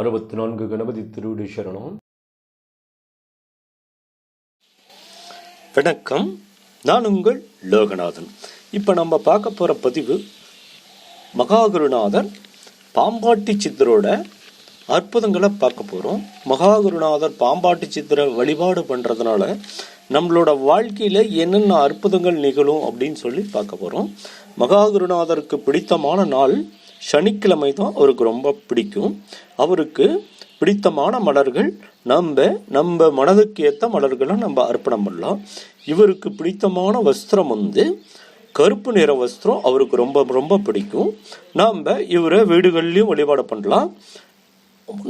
அறுபத்தி நான்கு கணபதி திருவிடு சரணம். வணக்கம். நான் உங்கள் லோகநாதன். இப்போ நம்ம பார்க்க போகிற பதிவு மகாகுருநாதர் பாம்பாட்டி சித்தரோட அற்புதங்களை பார்க்க போகிறோம் மகாகுருநாதர் பாம்பாட்டி சித்திர வழிபாடு பண்ணுறதுனால நம்மளோட வாழ்க்கையில் என்னென்ன அற்புதங்கள் நிகழும் அப்படின்னு சொல்லி பார்க்க போகிறோம் மகாகுருநாதருக்கு பிடித்தமான நாள் சனிக்கிழமை தான் அவருக்கு ரொம்ப பிடிக்கும். அவருக்கு பிடித்தமான மலர்கள் நம்ம நம்ம மனதுக்கு ஏற்ற மலர்களை நம்ம அர்ப்பணம் பண்ணலாம். இவருக்கு பிடித்தமான வஸ்திரம் வந்து கருப்பு நிற வஸ்திரம் அவருக்கு ரொம்ப ரொம்ப பிடிக்கும். நாம் இவரை வீடுகள்லேயும் வழிபாடு பண்ணலாம்.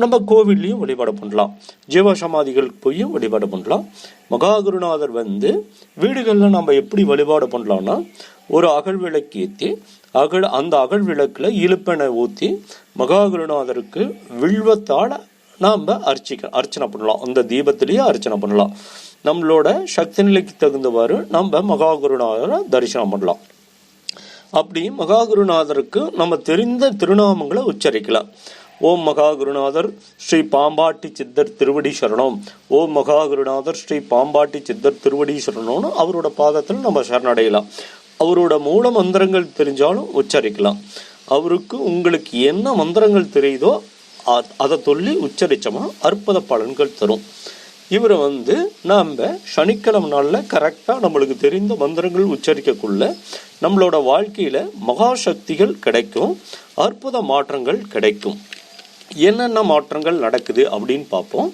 நம்ம கோவில்லையும் வழிபாடு பண்ணலாம். ஜீவ சமாதிகளுக்கு போய் வழிபாடு பண்ணலாம். மகாகுருநாதர் வந்து வீடுகளில் நம்ம எப்படி வழிபாடு பண்ணலாம்னா ஒரு அகல் விளக்கு ஏற்றி அகழ் அந்த அகழ் விளக்கில் இழுப்பெனை ஊற்றி மகாகுருநாதருக்கு வில்வத்தால் நாம் அர்ச்சிக்க அர்ச்சனை பண்ணலாம். அந்த தீபத்திலேயே அர்ச்சனை பண்ணலாம். நம்மளோட சக்தி நிலைக்கு தகுந்தவாறு நம்ம மகாகுருநாதரை தரிசனம் பண்ணலாம். அப்படி மகாகுருநாதருக்கு நம்ம தெரிந்த திருநாமங்களை உச்சரிக்கலாம். ஓம் மகாகுருநாதர் ஸ்ரீ பாம்பாட்டி சித்தர் திருவடி சரணம். ஓம் மகாகுருநாதர் ஸ்ரீ பாம்பாட்டி சித்தர் திருவடி சரணம்னு அவரோட பாதத்தில் நம்ம சரணடையலாம். அவரோட மூல மந்திரங்கள் தெரிஞ்சாலும் உச்சரிக்கலாம். அவருக்கு உங்களுக்கு என்ன மந்திரங்கள் தெரியுதோ அதை சொல்லி உச்சரித்தோமா அற்புத பலன்கள் தரும். இவரை வந்து நாம் சனிக்கிழமை நாளில் கரெக்டாக நம்மளுக்கு தெரிந்த மந்திரங்கள் உச்சரிக்கக்குள்ள நம்மளோட வாழ்க்கையில் மகாசக்திகள் கிடைக்கும் அற்புத மாற்றங்கள் கிடைக்கும். என்னென்ன மாற்றங்கள் நடக்குது அப்படின்னு பார்ப்போம்.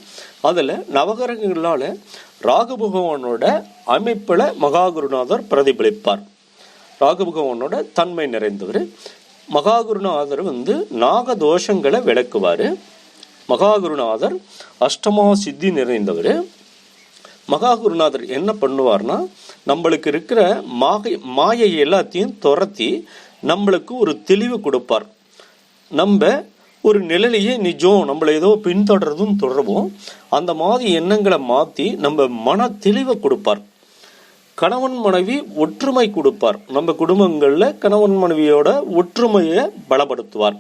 அதில் நவகிரகங்களால் ராகு பகவானோட அமைப்பில் மகாகுருநாதர் பிரதிபலிப்பார். ராகபகவானோட தன்மை நிறைந்தவர். மகாகுருநாதர் வந்து நாக தோஷங்களை விளக்குவார். மகாகுருநாதர் அஷ்டமா சித்தி நிறைந்தவர். மகாகுருநாதர் என்ன பண்ணுவார்னா நம்மளுக்கு இருக்கிற மாகை மாயை எல்லாத்தையும் துரத்தி நம்மளுக்கு ஒரு தெளிவு கொடுப்பார். நம்ம ஒரு நிழலையே நிஜம் நம்மளை ஏதோ பின்தொடர்றதும் தொடருவோம். அந்த மாதிரி எண்ணங்களை மாற்றி நம்ம மன தெளிவை கொடுப்பார். கணவன் மனைவி ஒற்றுமை கொடுப்பார். நம்ம குடும்பங்களில் கணவன் மனைவியோட ஒற்றுமையை பலப்படுத்துவார்.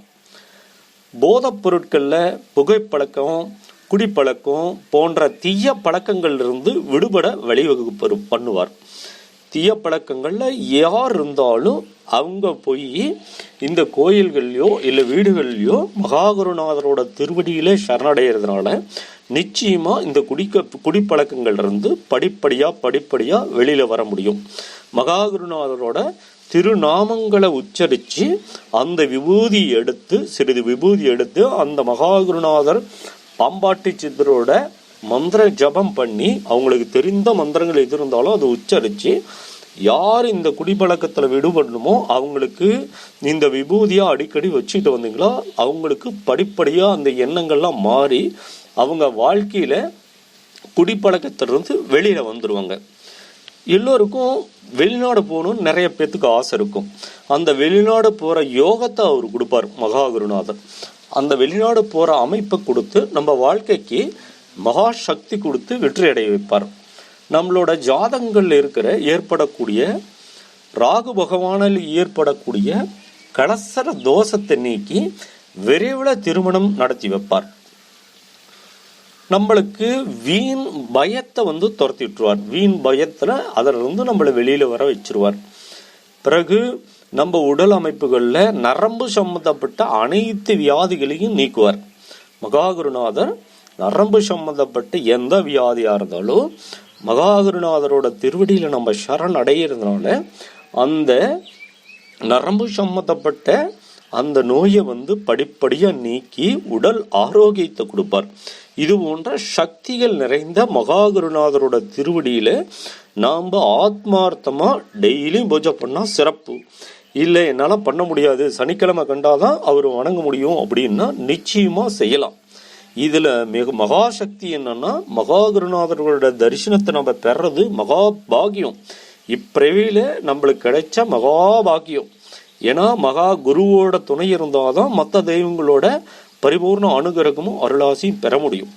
போதைப் பொருட்களில் புகைப்பழக்கம் குடிப்பழக்கம் போன்ற தீய பழக்கங்களிலிருந்து விடுபட வழிவகுப்பு பண்ணுவார். தீய பழக்கங்களில் யார் இருந்தாலும் அவங்க போய் இந்த கோயில்கள்லையோ இல்லை வீடுகள்லையோ மகாகுருநாதரோட திருவடியிலே சரணடைகிறதுனால நிச்சயமாக இந்த குடிக்க குடிப்பழக்கங்கள் இருந்து படிப்படியாக படிப்படியாக வெளியில் வர முடியும். மகாகுருநாதரோட திருநாமங்களை உச்சரித்து அந்த விபூதி எடுத்து சிறிது விபூதி எடுத்து அந்த மகாகுருநாதர் பாம்பாட்டி சித்தரோட மந்திர ஜபம் பண்ணி அவங்களுக்கு தெரிந்த மந்திரங்கள் எது இருந்தாலும் அதை உச்சரித்து யார் இந்த குடிப்பழக்கத்தில் விடுபடணுமோ அவங்களுக்கு இந்த விபூதியாக அடிக்கடி வச்சுட்டு வந்தீங்களோ அவங்களுக்கு படிப்படியாக அந்த எண்ணங்கள்லாம் மாறி அவங்க வாழ்க்கையில் குடிப்பழக்கத்திலிருந்து வெளியில் வந்துடுவாங்க எல்லோருக்கும் வெளிநாடு போகணும்னு நிறைய பேர்த்துக்கு ஆசை இருக்கும். அந்த வெளிநாடு போகிற யோகத்தை அவர் கொடுப்பார் மகாகுருநாதர். அந்த வெளிநாடு போகிற அமைப்பை கொடுத்து நம்ம வாழ்க்கைக்கு மகா சக்தி கொடுத்து வெற்றி அடைய வைப்பார். நம்மளோட ஜாதங்கள் இருக்கிற ஏற்படக்கூடிய ராகு பகவானில் ஏற்படக்கூடிய கலசர தோஷத்தை நீக்கி விரைவில் திருமணம் நடத்தி வைப்பார். நம்மளுக்கு வீண் பயத்தை வந்து துரத்தி விட்டுருவார். வீண் பயத்தில் அதிலிருந்து நம்மளை வெளியில் வர வச்சிருவார். பிறகு நம்ம உடல் அமைப்புகளில் நரம்பு சம்மந்தப்பட்ட அனைத்து வியாதிகளையும் நீக்குவார். மகாகுருநாதர் நரம்பு சம்மந்தப்பட்ட எந்த வியாதியாக இருந்தாலும் மகாகுருநாதரோட திருவடியில் நம்ம சரண் அடையிறதுனால அந்த நரம்பு சம்மந்தப்பட்ட அந்த நோயை வந்து படிப்படியாக நீக்கி உடல் ஆரோக்கியத்தை கொடுப்பார். இது போன்ற சக்திகள் நிறைந்த மகாகுருநாதரோட திருவடியில் நாம் ஆத்மார்த்தமாக டெய்லியும் பூஜை பண்ணால் சிறப்பு. இல்லை என்னால் பண்ண முடியாது. சனிக்கிழமை கண்டாதான் அவர் வணங்க முடியும் அப்படின்னா நிச்சயமாக செய்யலாம். இதில் மிக மகாசக்தி என்னன்னா மகாகுருநாதர்களோட தரிசனத்தை நம்ம பெறது மகா பாகியம் இப்பிறவியில் நம்மளுக்கு கிடைச்ச மகா பாக்கியம் ஏன்னா மகா குருவோட துணை இருந்தாதான் மற்ற தெய்வங்களோட பரிபூர்ண அனுகிரகமும் அருளாசியும் பெற முடியும்.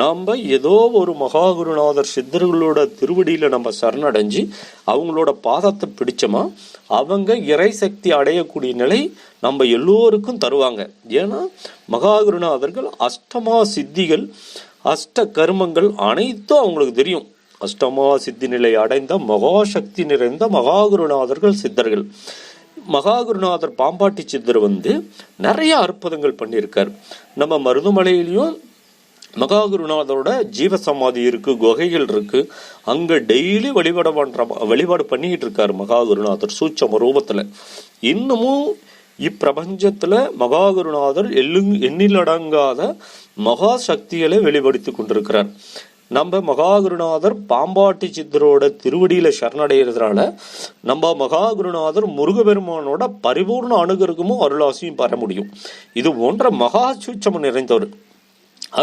நாம் ஏதோ ஒரு மகாகுருநாதர் சித்தர்களோட திருவடியில் நம்ம சரணடைஞ்சு அவங்களோட பாதத்தை பிடிச்சோமா அவங்க இறை சக்தி அடையக்கூடிய நிலை நம்ம எல்லோருக்கும் தருவாங்க. ஏன்னா மகாகுருநாதர்கள் அஷ்டமா சித்திகள் அஷ்ட கர்மங்கள் அனைத்தும் அவங்களுக்கு தெரியும். அஷ்டமா சித்தி நிலை அடைந்த மகாசக்தி நிறைந்த மகாகுருநாதர்கள் சித்தர்கள். மகாகுருநாதர் பாம்பாட்டி சித்தர் வந்து நிறைய அற்புதங்கள் பண்ணியிருக்கார். நம்ம மருதுமலையிலையும் மகாகுருநாதரோட ஜீவசமாதி இருக்குது குகைகள் இருக்குது அங்கே டெய்லி வழிபாடு பண்ணுற வழிபாடு பண்ணிக்கிட்டு இருக்கார் மகாகுருநாதர் சூட்சம ரூபத்தில். இன்னமும் இப்பிரபஞ்சத்தில் மகாகுருநாதர் எல்லு எண்ணிலடங்காத மகா சக்திகளை வெளிப்படுத்தி கொண்டிருக்கிறார். நம்ம மகாகுருநாதர் பாம்பாட்டி சித்தரோட திருவடியில சரணடைகிறதுனால நம்ம மகாகுருநாதர் முருகபெருமானோட பரிபூர்ண அணுகருக்கமும் அருளாசியும் பெற முடியும். இது போன்ற மகா சூட்சமம் நிறைந்தவர்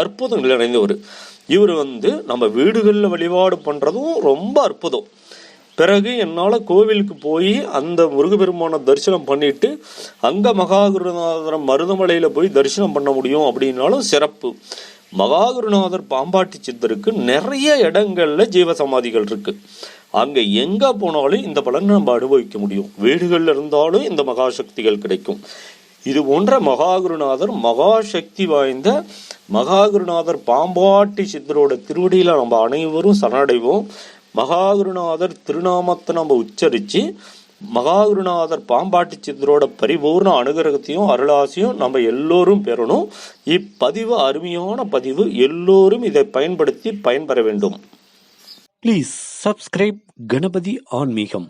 அற்புதம் நிறைந்தவர். இவர் வந்து நம்ம வீடுகளில் வழிபாடு பண்ணுறதும் ரொம்ப அற்புதம். பிறகு என்னால் கோவிலுக்கு போய் அந்த முருகப்பெருமானை தரிசனம் பண்ணிட்டு அங்கே மகாகுருநாதரம் மருதமலையில் போய் தரிசனம் பண்ண முடியும் அப்படின்னாலும் சிறப்பு. மகாகுருநாதர் பாம்பாட்டி சித்தருக்கு நிறைய இடங்கள்ல ஜீவசமாதிகள் இருக்கு. அங்க எங்க போனாலும் இந்த பலனை நம்ம அனுபவிக்க முடியும். வீடுகள்ல இருந்தாலும் இந்த மகாசக்திகள் கிடைக்கும். இது போன்ற மகாகுருநாதர் மகாசக்தி வாய்ந்த மகாகுருநாதர் பாம்பாட்டி சித்தரோட திருவடியில நம்ம அனைவரும் சரணடைவோம். மகாகுருநாதர் திருநாமத்தை நம்ம உச்சரித்து மகாகுருநாதர் பாம்பாட்டி சித்தரோட பரிபூர்ண அனுகிரகத்தையும் அருளாசியும் நம்ம எல்லோரும் பெறணும். இப்பதிவு அருமையான பதிவு எல்லோரும் இதை பயன்படுத்தி பயன்பெற வேண்டும். ப்ளீஸ் சப்ஸ்கிரைப் கணபதி ஆன்மீகம்